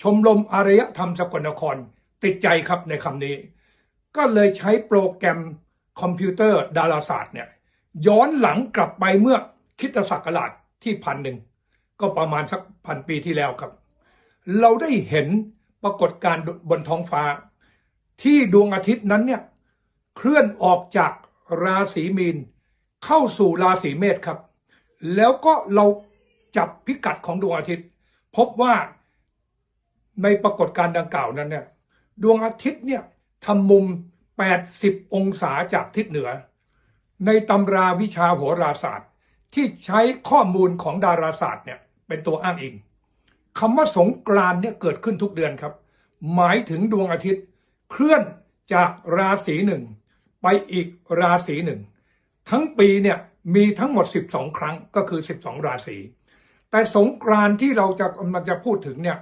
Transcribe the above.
ชมรมอารยธรรมสกลนครติดใจครับในคำนี้ ก็เลยใช้โปรแกรมคอมพิวเตอร์ดาราศาสตร์เนี่ยย้อนหลังกลับไปเมื่อคริดศักราชที่พันหนึ่งก็ประมาณสักพันปีที่แล้วครับ เราได้เห็นปรากฏการณ์บนท้องฟ้า ที่ดวงอาทิตย์นั้นเนี่ยเคลื่อนออกจากราศีมีน เข้าสู่ราศีเมษครับ แล้วก็เราจับพิกัดของดวงอาทิตย์ พบว่า ในปรากฏการณ์ดังกล่าวนั้นเนี่ยดวงอาทิตย์เนี่ยทำมุม 80 องศาจากทิศเหนือ ในตำราวิชาโหราศาสตร์ ที่ใช้ข้อมูลของดาราศาสตร์เนี่ยเป็นตัวอ้างอิงคำว่าสงกรานเนี่ยเกิดขึ้นทุกเดือนครับ หมายถึงดวงอาทิตย์เคลื่อนจากราศีหนึ่งไปอีกราศีหนึ่งทั้งปีเนี่ยมีทั้งหมด 12 ครั้งก็คือ 12 ราศีแต่สงกรานที่เราจะมันจะพูดถึงเนี่ย